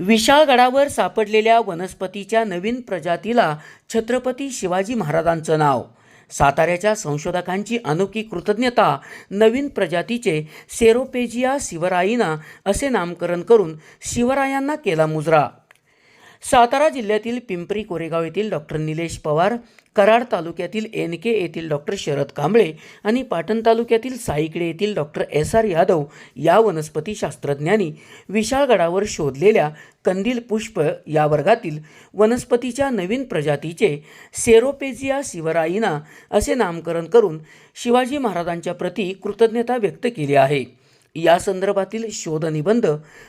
विशाळगडावर सापडलेल्या वनस्पतीच्या नवीन प्रजातीला छत्रपती शिवाजी महाराजांचं नाव. साताऱ्याच्या संशोधकांची अनोखी कृतज्ञता नवीन प्रजातीचे सेरोपेजिया शिवराईना असे नामकरण करून शिवरायांना केला मुजरा. सातारा जिल्ह्यातील पिंपरी कोरेगाव येथील डॉक्टर निलेश पवार कराड तालुक्यातील एन के येथील डॉक्टर शरद कांबळे आणि पाटण तालुक्यातील साईकडे येथील डॉक्टर एस आर यादव या वनस्पती शास्त्रज्ञांनी विशाळगडावर शोधलेल्या कंदील पुष्प या वर्गातील वनस्पतीच्या नवीन प्रजातीचे सेरोपेजिया शिवराईना असे नामकरण करून शिवाजी महाराजांच्या प्रती कृतज्ञता व्यक्त केली आहे. या संदर्भातील शोधनिबंध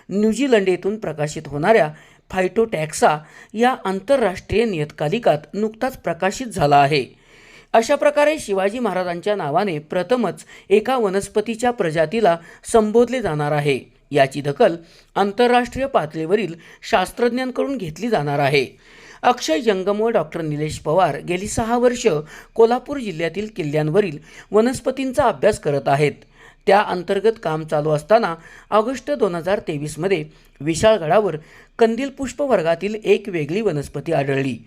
न्यूझीलंड येथून प्रकाशित होणाऱ्या फायटोटॅक्सा या आंतरराष्ट्रीय नियतकालिकात नुकताच प्रकाशित झाला आहे. अशा प्रकारे शिवाजी महाराजांच्या नावाने प्रथमच एका वनस्पतीच्या प्रजातीला संबोधले जाणार आहे. याची दखल आंतरराष्ट्रीय पातळीवरील शास्त्रज्ञांकडून घेतली जाणार आहे. अक्षय जंगम डॉक्टर निलेश पवार गेली सहा वर्ष कोल्हापूर जिल्ह्यातील किल्ल्यांवरील वनस्पतींचा अभ्यास करत आहेत. त्या अंतर्गत काम चालू असताना ऑगस्ट दोन हजार तेवीसमध्ये विशाळगडावर कंदील पुष्प वर्गातील एक वेगळी वनस्पती आढळली.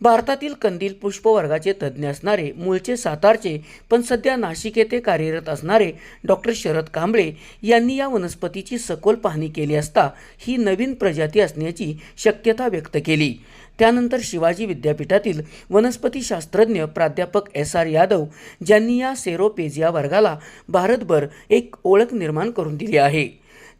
भारतातील कंदील पुष्प वर्गाचे तज्ज्ञ असणारे मूळचे सातारचे पण सध्या नाशिक येथे कार्यरत असणारे डॉक्टर शरद कांबळे यांनी या वनस्पतीची सखोल पाहणी केली असता ही नवीन प्रजाती असण्याची शक्यता व्यक्त केली. त्यानंतर शिवाजी विद्यापीठातील वनस्पतीशास्त्रज्ञ प्राध्यापक एस आर यादव ज्यांनी या सेरोपेजिया वर्गाला भारतभर एक ओळख निर्माण करून दिली आहे.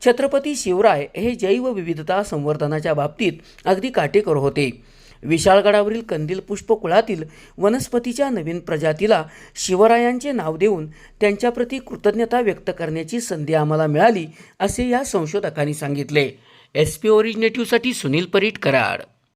छत्रपती शिवराय हे जैवविविधता संवर्धनाच्या बाबतीत अगदी काटेकोर होते. विशाळगडावरील कंदील पुष्पकुळातील वनस्पतीच्या नवीन प्रजातीला शिवरायांचे नाव देऊन त्यांच्याप्रती कृतज्ञता व्यक्त करण्याची संधी आम्हाला मिळाली असे या संशोधकांनी सांगितले. एस पी ओरिजिनेटिव्हसाठी सुनील परीट कराड.